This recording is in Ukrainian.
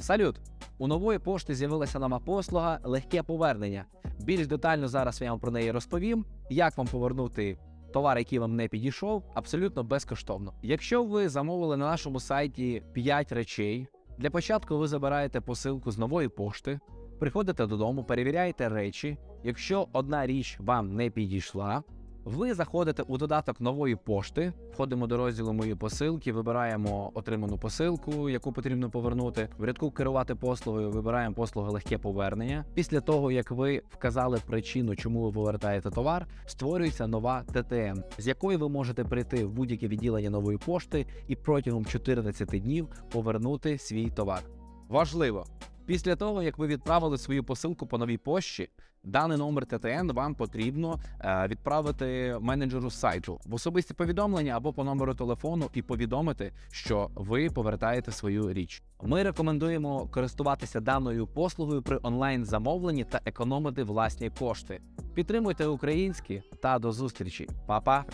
Салют! У нової пошти з'явилася нова послуга легке повернення. Більш детально зараз я вам про неї розповім, як вам повернути товар, який вам не підійшов, абсолютно безкоштовно. Якщо ви замовили на нашому сайті 5 речей, для початку ви забираєте посилку з нової пошти, приходите додому, перевіряєте речі. Якщо одна річ вам не підійшла, ви заходите у додаток нової пошти, входимо до розділу мої посилки, вибираємо отриману посилку, яку потрібно повернути. В рядку керувати послугою вибираємо послугу легке повернення. Після того, як ви вказали причину, чому ви повертаєте товар, створюється нова ТТН, з якої ви можете прийти в будь-яке відділення нової пошти і протягом 14 днів повернути свій товар. Важливо! Після того, як ви відправили свою посилку по новій пошті, даний номер ТТН вам потрібно е, відправити менеджеру сайту в особисті повідомлення або по номеру телефону і повідомити, що ви повертаєте свою річ. Ми рекомендуємо користуватися даною послугою при онлайн замовленні та економити власні кошти. Підтримуйте українські та до зустрічі, Па-па!